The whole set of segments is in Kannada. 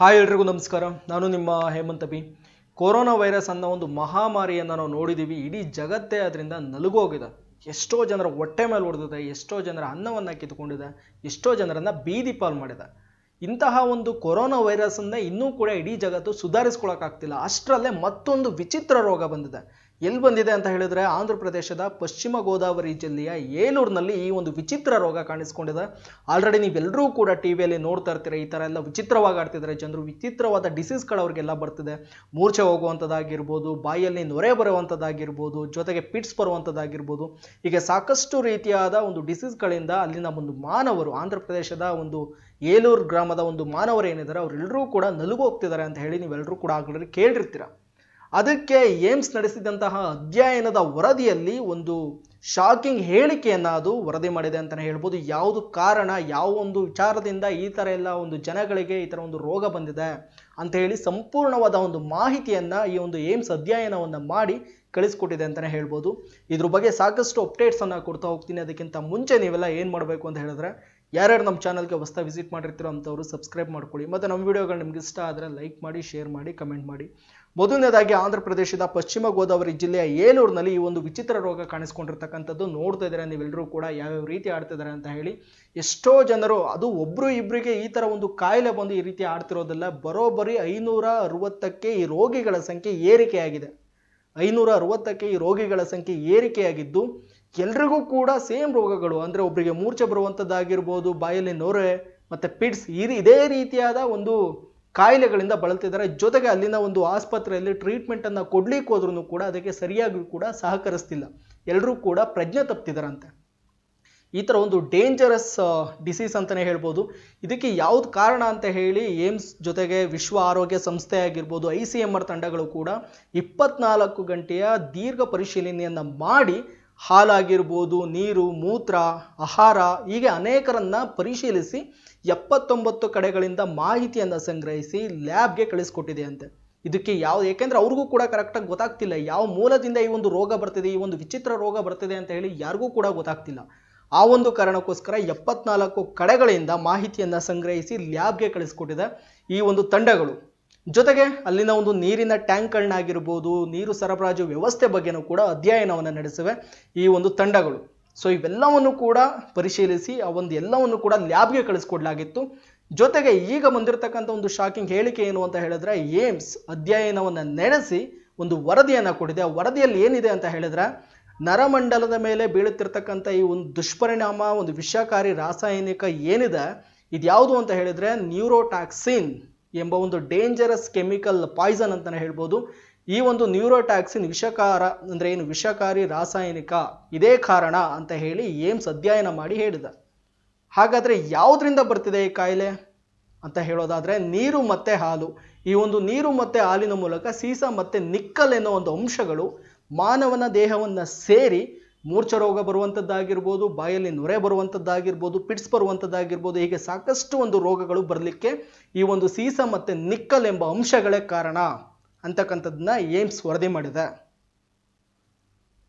ಹಾಯ್ ಎಲ್ರಿಗೂ ನಮಸ್ಕಾರ. ನಾನು ನಿಮ್ಮ ಹೇಮಂತ ಬಿ ಕೊರೋನಾ ವೈರಸ್ ಅನ್ನೋ ಒಂದು ಮಹಾಮಾರಿಯನ್ನು ನಾವು ನೋಡಿದ್ದೀವಿ ಇಡೀ ಜಗತ್ತೇ ಅದರಿಂದ ನಲುಗೋಗಿದೆ. ಎಷ್ಟೋ ಜನರ ಹೊಟ್ಟೆ ಮೇಲೆ ಹೊಡೆದಿದೆ, ಎಷ್ಟೋ ಜನರ ಅನ್ನವನ್ನು ಕಿತ್ಕೊಂಡಿದೆ, ಎಷ್ಟೋ ಜನರನ್ನ ಬೀದಿ ಪಾಲ್ ಮಾಡಿದೆ. ಇಂತಹ ಒಂದು ಕೊರೋನಾ ವೈರಸ್ಸನ್ನ ಇನ್ನೂ ಕೂಡ ಇಡೀ ಜಗತ್ತು ಸುಧಾರಿಸ್ಕೊಳಕ್ಕಾಗ್ತಿಲ್ಲ ಅಷ್ಟರಲ್ಲೇ ಮತ್ತೊಂದು ವಿಚಿತ್ರ ರೋಗ ಬಂದಿದೆ. ಎಲ್ಲಿ ಬಂದಿದೆ ಅಂತ ಹೇಳಿದ್ರೆ ಆಂಧ್ರ ಪ್ರದೇಶದ ಪಶ್ಚಿಮ ಗೋದಾವರಿ ಜಿಲ್ಲೆಯ ಏಲೂರಿನಲ್ಲಿ ಈ ಒಂದು ವಿಚಿತ್ರ ರೋಗ ಕಾಣಿಸ್ಕೊಂಡಿದೆ. ಆಲ್ರೆಡಿ ನೀವೆಲ್ಲರೂ ಕೂಡ ಟಿ ವಿಯಲ್ಲಿ ನೋಡ್ತಾ ಇರ್ತೀರ, ಈ ಥರ ಎಲ್ಲ ವಿಚಿತ್ರವಾಗಿ ಆಡ್ತಿದ್ದಾರೆ. ಜನರು ವಿಚಿತ್ರವಾದ ಡಿಸೀಸ್ಗಳು ಅವ್ರಿಗೆಲ್ಲ ಬರ್ತಿದೆ. ಮೂರ್ಛೆ ಹೋಗುವಂಥದ್ದಾಗಿರ್ಬೋದು, ಬಾಯಲ್ಲಿ ನೊರೆ ಬರುವಂಥದ್ದಾಗಿರ್ಬೋದು, ಜೊತೆಗೆ ಪಿಟ್ಸ್ ಬರುವಂಥದ್ದಾಗಿರ್ಬೋದು. ಹೀಗೆ ಸಾಕಷ್ಟು ರೀತಿಯಾದ ಒಂದು ಡಿಸೀಸ್ಗಳಿಂದ ಅಲ್ಲಿನ ಒಂದು ಮಾನವರು, ಆಂಧ್ರ ಪ್ರದೇಶದ ಒಂದು ಏಲೂರು ಗ್ರಾಮದ ಒಂದು ಮಾನವರು ಏನಿದ್ದಾರೆ, ಅವರೆಲ್ಲರೂ ಕೂಡ ನಲುಗು ಹೋಗ್ತಿದ್ದಾರೆ ಅಂತ ಹೇಳಿ ನೀವೆಲ್ಲರೂ ಕೂಡ ಆಗಲಿ ಕೇಳಿರ್ತೀರ. ಅದಕ್ಕೆ ಏಮ್ಸ್ ನಡೆಸಿದಂತಹ ಅಧ್ಯಯನದ ವರದಿಯಲ್ಲಿ ಒಂದು ಶಾಕಿಂಗ್ ಹೇಳಿಕೆಯನ್ನು ಅದು ವರದಿ ಮಾಡಿದೆ ಅಂತಲೇ ಹೇಳ್ಬೋದು. ಯಾವುದು ಕಾರಣ, ಯಾವ ಒಂದು ವಿಚಾರದಿಂದ ಈ ಥರ ಎಲ್ಲ ಒಂದು ಜನಗಳಿಗೆ ಈ ಥರ ಒಂದು ರೋಗ ಬಂದಿದೆ ಅಂತ ಹೇಳಿ ಸಂಪೂರ್ಣವಾದ ಒಂದು ಮಾಹಿತಿಯನ್ನ ಈ ಒಂದು ಏಮ್ಸ್ ಅಧ್ಯಯನವನ್ನು ಮಾಡಿ ಕಳಿಸ್ಕೊಟ್ಟಿದೆ ಅಂತಲೇ ಹೇಳ್ಬೋದು. ಇದ್ರ ಬಗ್ಗೆ ಸಾಕಷ್ಟು ಅಪ್ಡೇಟ್ಸ್ ಅನ್ನ ಕೊಡ್ತಾ ಹೋಗ್ತೀನಿ. ಅದಕ್ಕಿಂತ ಮುಂಚೆ ನೀವೆಲ್ಲ ಏನು ಮಾಡಬೇಕು ಅಂತ ಹೇಳಿದ್ರೆ ಯಾರ್ಯಾರು ನಮ್ಮ ಚಾನಲ್ಗೆ ಹೊಸ್ತಾ ವಿಸಿಟ್ ಮಾಡಿರ್ತೀರೋ ಅಂಥವ್ರು ಸಬ್ಸ್ಕ್ರೈಬ್ ಮಾಡ್ಕೊಳ್ಳಿ. ಮತ್ತು ನಮ್ಮ ವಿಡಿಯೋಗಳು ನಿಮ್ಗೆ ಇಷ್ಟ ಆದರೆ ಲೈಕ್ ಮಾಡಿ ಶೇರ್ ಮಾಡಿ ಕಮೆಂಟ್ ಮಾಡಿ. ಮೊದಲನೇದಾಗಿ ಆಂಧ್ರ ಪ್ರದೇಶದ ಪಶ್ಚಿಮ ಗೋದಾವರಿ ಜಿಲ್ಲೆಯ ಏಲೂರಿನಲ್ಲಿ ಈ ಒಂದು ವಿಚಿತ್ರ ರೋಗ ಕಾಣಿಸ್ಕೊಂಡಿರ್ತಕ್ಕಂಥದ್ದು ನೋಡ್ತಾ ಇದ್ದಾರೆ ನೀವೆಲ್ಲರೂ ಕೂಡ ಯಾವ್ಯಾವ ರೀತಿ ಆಡ್ತಿದ್ದಾರೆ ಅಂತ ಹೇಳಿ. ಎಷ್ಟೋ ಜನರು, ಅದು ಒಬ್ಬರು ಇಬ್ಬರಿಗೆ ಈ ಥರ ಒಂದು ಕಾಯಿಲೆ ಬಂದು ಈ ರೀತಿ ಆಡ್ತಿರೋದಲ್ಲ. ಬರೋಬ್ಬರಿ ಐನೂರ ಅರವತ್ತಕ್ಕೆ ಈ ರೋಗಿಗಳ ಸಂಖ್ಯೆ ಏರಿಕೆಯಾಗಿದೆ. ಐನೂರ ಅರವತ್ತಕ್ಕೆ ಈ ರೋಗಿಗಳ ಸಂಖ್ಯೆ ಏರಿಕೆಯಾಗಿದ್ದು ಎಲ್ರಿಗೂ ಕೂಡ ಸೇಮ್ ರೋಗಗಳು, ಅಂದರೆ ಒಬ್ಬರಿಗೆ ಮೂರ್ಛೆ ಬರುವಂಥದ್ದಾಗಿರ್ಬೋದು ಬಾಯಲ್ಲಿ ನೊರೆ, ಮತ್ತು ಪಿಡ್ಸ್, ಈ ಇದೇ ರೀತಿಯಾದ ಒಂದು ಕಾಯಿಲೆಗಳಿಂದ ಬಳಲ್ತಿದ್ದಾರೆ. ಜೊತೆಗೆ ಅಲ್ಲಿನ ಒಂದು ಆಸ್ಪತ್ರೆಯಲ್ಲಿ ಟ್ರೀಟ್ಮೆಂಟನ್ನು ಕೊಡ್ಲಿಕ್ಕೆ ಹೋದ್ರೂ ಕೂಡ ಅದಕ್ಕೆ ಸರಿಯಾಗಿ ಕೂಡ ಸಹಕರಿಸ್ತಿಲ್ಲ. ಎಲ್ಲರೂ ಕೂಡ ಪ್ರಜ್ಞೆ ತಪ್ತಿದಾರಂತೆ. ಈ ಥರ ಒಂದು ಡೇಂಜರಸ್ ಡಿಸೀಸ್ ಅಂತಲೇ ಹೇಳ್ಬೋದು. ಇದಕ್ಕೆ ಯಾವ್ದು ಕಾರಣ ಅಂತ ಹೇಳಿ ಏಮ್ಸ್ ಜೊತೆಗೆ ವಿಶ್ವ ಆರೋಗ್ಯ ಸಂಸ್ಥೆ ಆಗಿರ್ಬೋದು, ಐ ಸಿ ಎಂ ಆರ್ ತಂಡಗಳು ಕೂಡ ಇಪ್ಪತ್ನಾಲ್ಕು ಗಂಟೆಯ ದೀರ್ಘ ಪರಿಶೀಲನೆಯನ್ನು ಮಾಡಿ ಹಾಲಾಗಿರ್ಬೋದು ನೀರು, ಮೂತ್ರ, ಆಹಾರ, ಹೀಗೆ ಅನೇಕರನ್ನು ಪರಿಶೀಲಿಸಿ ಎಪ್ಪತ್ತೊಂಬತ್ತು ಕಡೆಗಳಿಂದ ಮಾಹಿತಿಯನ್ನು ಸಂಗ್ರಹಿಸಿ ಲ್ಯಾಬ್ಗೆ ಕಳಿಸ್ಕೊಟ್ಟಿದೆ ಅಂತೆ ಇದಕ್ಕೆ ಯಾವ, ಏಕೆಂದರೆ ಅವ್ರಿಗೂ ಕೂಡ ಕರೆಕ್ಟಾಗಿ ಗೊತ್ತಾಗ್ತಿಲ್ಲ. ಯಾವ ಮೂಲದಿಂದ ಈ ಒಂದು ರೋಗ ಬರ್ತಿದೆ, ಈ ಒಂದು ವಿಚಿತ್ರ ರೋಗ ಬರ್ತಿದೆ ಅಂತ ಹೇಳಿ ಯಾರಿಗೂ ಕೂಡ ಗೊತ್ತಾಗ್ತಿಲ್ಲ. ಆ ಒಂದು ಕಾರಣಕ್ಕೋಸ್ಕರ ಎಪ್ಪತ್ನಾಲ್ಕು ಕಡೆಗಳಿಂದ ಮಾಹಿತಿಯನ್ನು ಸಂಗ್ರಹಿಸಿ ಲ್ಯಾಬ್ಗೆ ಕಳಿಸ್ಕೊಟ್ಟಿದೆ ಈ ಒಂದು ತಂಡಗಳು. ಜೊತೆಗೆ ಅಲ್ಲಿನ ಒಂದು ನೀರಿನ ಟ್ಯಾಂಕ್ಗಳನ್ನಾಗಿರ್ಬೋದು ನೀರು ಸರಬರಾಜು ವ್ಯವಸ್ಥೆ ಬಗ್ಗೆನೂ ಕೂಡ ಅಧ್ಯಯನವನ್ನು ನಡೆಸಿವೆ ಈ ಒಂದು ತಂಡಗಳು. ಸೊ ಇವೆಲ್ಲವನ್ನು ಕೂಡ ಪರಿಶೀಲಿಸಿ, ಆ ಒಂದು ಎಲ್ಲವನ್ನು ಕೂಡ ಲ್ಯಾಬ್ಗೆ ಕಳಿಸ್ಕೊಡ್ಲಾಗಿತ್ತು. ಜೊತೆಗೆ ಈಗ ಬಂದಿರತಕ್ಕಂಥ ಒಂದು ಶಾಕಿಂಗ್ ಹೇಳಿಕೆ ಏನು ಅಂತ ಹೇಳಿದ್ರೆ, ಏಮ್ಸ್ ಅಧ್ಯಯನವನ್ನು ನಡೆಸಿ ಒಂದು ವರದಿಯನ್ನು ಕೊಟ್ಟಿದೆ ಆ ವರದಿಯಲ್ಲಿ ಏನಿದೆ ಅಂತ ಹೇಳಿದ್ರೆ, ನರಮಂಡಲದ ಮೇಲೆ ಬೀಳುತ್ತಿರ್ತಕ್ಕಂಥ ಈ ಒಂದು ದುಷ್ಪರಿಣಾಮ, ಒಂದು ವಿಷಕಾರಿ ರಾಸಾಯನಿಕ ಏನಿದೆ, ಇದ್ಯಾವುದು ಅಂತ ಹೇಳಿದ್ರೆ ನ್ಯೂರೋಟಾಕ್ಸಿನ್ ಎಂಬ ಒಂದು ಡೇಂಜರಸ್ ಕೆಮಿಕಲ್ ಪಾಯ್ಸನ್ ಅಂತಲೇ ಹೇಳ್ಬೋದು. ಈ ಒಂದು ನ್ಯೂರೋಟ್ಯಾಕ್ಸಿನ್ ವಿಷಕಾರ ಅಂದರೆ ಏನು? ವಿಷಕಾರಿ ರಾಸಾಯನಿಕ. ಇದೇ ಕಾರಣ ಅಂತ ಹೇಳಿ ಏಮ್ಸ್ ಅಧ್ಯಯನ ಮಾಡಿ ಹೇಳಿದ. ಹಾಗಾದರೆ ಯಾವುದರಿಂದ ಬರ್ತಿದೆ ಈ ಕಾಯಿಲೆ ಅಂತ ಹೇಳೋದಾದರೆ ನೀರು ಮತ್ತು ಹಾಲು. ಈ ಒಂದು ನೀರು ಮತ್ತು ಹಾಲಿನ ಮೂಲಕ ಸೀಸ ಮತ್ತು ನಿಕ್ಕಲ್ ಎನ್ನುವ ಒಂದು ಅಂಶಗಳು ಮಾನವನ ದೇಹವನ್ನು ಸೇರಿ ಮೂರ್ಛ ರೋಗ ಬರುವಂಥದ್ದಾಗಿರ್ಬೋದು ಬಾಯಲ್ಲಿ ನೊರೆ ಬರುವಂಥದ್ದಾಗಿರ್ಬೋದು ಪಿಟ್ಸ್ ಬರುವಂಥದ್ದಾಗಿರ್ಬೋದು ಹೀಗೆ ಸಾಕಷ್ಟು ಒಂದು ರೋಗಗಳು ಬರಲಿಕ್ಕೆ ಈ ಒಂದು ಸೀಸ ಮತ್ತು ನಿಕ್ಕಲ್ ಎಂಬ ಅಂಶಗಳೇ ಕಾರಣ ಅಂತಕ್ಕಂಥದ್ದನ್ನ ಏಮ್ಸ್ ವರದಿ ಮಾಡಿದೆ.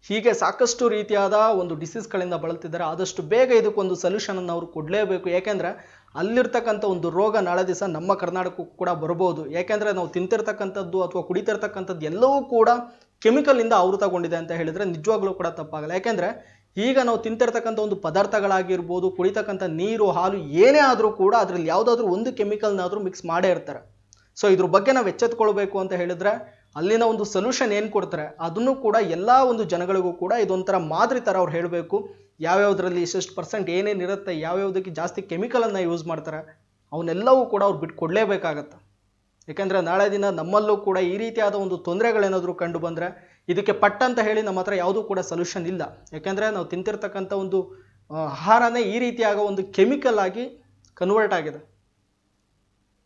ಹೀಗೆ ಸಾಕಷ್ಟು ರೀತಿಯಾದ ಒಂದು ಡಿಸೀಸ್ಗಳಿಂದ ಬಳಲ್ತಿದ್ದಾರೆ. ಆದಷ್ಟು ಬೇಗ ಇದಕ್ಕೊಂದು ಸೊಲ್ಯೂಷನನ್ನು ಅವರು ಕೊಡಲೇಬೇಕು. ಯಾಕೆಂದ್ರೆ ಅಲ್ಲಿರ್ತಕ್ಕಂಥ ಒಂದು ರೋಗ ನಾಳೆ ದಿವಸ ನಮ್ಮ ಕರ್ನಾಟಕಕ್ಕೂ ಕೂಡ ಬರ್ಬೋದು. ಯಾಕೆಂದ್ರೆ ನಾವು ತಿಂತಿರ್ತಕ್ಕಂಥದ್ದು ಅಥವಾ ಕುಡಿತಿರ್ತಕ್ಕಂಥದ್ದು ಎಲ್ಲವೂ ಕೂಡ ಕೆಮಿಕಲ್ನಿಂದ ಆವೃತಗೊಂಡಿದೆ ಅಂತ ಹೇಳಿದ್ರೆ ನಿಜವಾಗ್ಲೂ ಕೂಡ ತಪ್ಪಾಗಲ್ಲ. ಯಾಕೆಂದರೆ ಈಗ ನಾವು ತಿಂತಿರ್ತಕ್ಕಂಥ ಒಂದು ಪದಾರ್ಥಗಳಾಗಿರ್ಬೋದು, ಕುಡಿತಕ್ಕಂಥ ನೀರು, ಹಾಲು ಏನೇ ಆದರೂ ಕೂಡ ಅದರಲ್ಲಿ ಯಾವುದಾದ್ರೂ ಒಂದು ಕೆಮಿಕಲ್ನಾದರೂ ಮಿಕ್ಸ್ ಮಾಡೇ ಇರ್ತಾರೆ. ಸೊ ಇದ್ರ ಬಗ್ಗೆ ನಾವು ಎಚ್ಚೆತ್ಕೊಳ್ಬೇಕು ಅಂತ ಹೇಳಿದ್ರೆ ಅಲ್ಲಿನ ಒಂದು ಸೊಲ್ಯೂಷನ್ ಏನು ಕೊಡ್ತಾರೆ? ಅದನ್ನು ಕೂಡ ಎಲ್ಲ ಒಂದು ಜನಗಳಿಗೂ ಕೂಡ ಇದೊಂಥರ ಮಾದರಿ ಥರ ಅವ್ರು ಹೇಳಬೇಕು. ಯಾವ್ಯಾವುದರಲ್ಲಿ ಇಷ್ಟೆಷ್ಟು ಪರ್ಸೆಂಟ್ ಏನೇನಿರುತ್ತೆ ಯಾವ್ಯಾವುದಕ್ಕೆ ಜಾಸ್ತಿ ಕೆಮಿಕಲನ್ನು ಯೂಸ್ ಮಾಡ್ತಾರೆ, ಅವನ್ನೆಲ್ಲವೂ ಕೂಡ ಅವ್ರು ಬಿಟ್ಟು ಕೊಡಲೇಬೇಕಾಗತ್ತೆ ಯಾಕೆಂದರೆ ನಾಳೆ ದಿನ ನಮ್ಮಲ್ಲೂ ಕೂಡ ಈ ರೀತಿಯಾದ ಒಂದು ತೊಂದರೆಗಳೇನಾದರೂ ಕಂಡು ಬಂದರೆ ಇದಕ್ಕೆ ಪಟ್ ಅಂತ ಹೇಳಿ ನಮ್ಮ ಹತ್ರ ಯಾವುದೂ ಕೂಡ ಸೊಲ್ಯೂಷನ್ ಇಲ್ಲ. ಯಾಕೆಂದರೆ ನಾವು ತಿಂತಿರ್ತಕ್ಕಂಥ ಒಂದು ಆಹಾರನೇ ಈ ರೀತಿಯಾಗ ಒಂದು ಕೆಮಿಕಲ್ ಆಗಿ ಕನ್ವರ್ಟ್ ಆಗಿದೆ.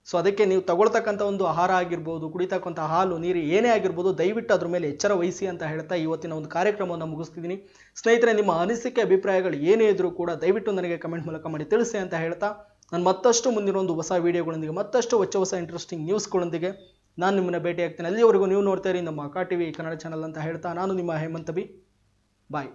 ಸೊ ಅದಕ್ಕೆ ನೀವು ತಗೊಳ್ತಕ್ಕಂಥ ಒಂದು ಆಹಾರ ಆಗಿರ್ಬೋದು, ಕುಡಿತಕ್ಕಂಥ ಹಾಲು, ನೀರು ಏನೇ ಆಗಿರ್ಬೋದು, ದಯವಿಟ್ಟು ಅದ್ರ ಮೇಲೆ ಎಚ್ಚರ ವಹಿಸಿ ಅಂತ ಹೇಳ್ತಾ ಇವತ್ತಿನ ಒಂದು ಕಾರ್ಯಕ್ರಮವನ್ನು ಮುಗಿಸ್ತಿದ್ದೀನಿ. ಸ್ನೇಹಿತರೆ, ನಿಮ್ಮ ಅನಿಸಿಕೆ, ಅಭಿಪ್ರಾಯಗಳು ಏನೇ ಇದ್ರೂ ಕೂಡ ದಯವಿಟ್ಟು ನನಗೆ ಕಮೆಂಟ್ ಮೂಲಕ ಮಾಡಿ ತಿಳಿಸಿ ಅಂತ ಹೇಳ್ತಾ ನಾನು ಮತ್ತಷ್ಟು ಮುಂದಿನ ಒಂದು ಹೊಸ ವಿಡಿಯೋಗಳೊಂದಿಗೆ, ಮತ್ತಷ್ಟು ಹೊಚ್ಚ ಹೊಸ ಇಂಟ್ರೆಸ್ಟಿಂಗ್ ನ್ಯೂಸ್ಗಳೊಂದಿಗೆ ನಾನು ನಿಮ್ಮನ್ನ ಭೇಟಿ ಆಗ್ತೇನೆ ಅಲ್ಲಿವರೆಗೂ ನೀವು ನೋಡ್ತಾ ಇರಿ ನಮ್ಮ ಅಕಾ ಟಿವಿ ಕನ್ನಡ ಚಾನಲ್ ಅಂತ ಹೇಳ್ತಾ ನಾನು ನಿಮ್ಮ ಹೇಮಂತ್ ಬಿ ಬಾಯ್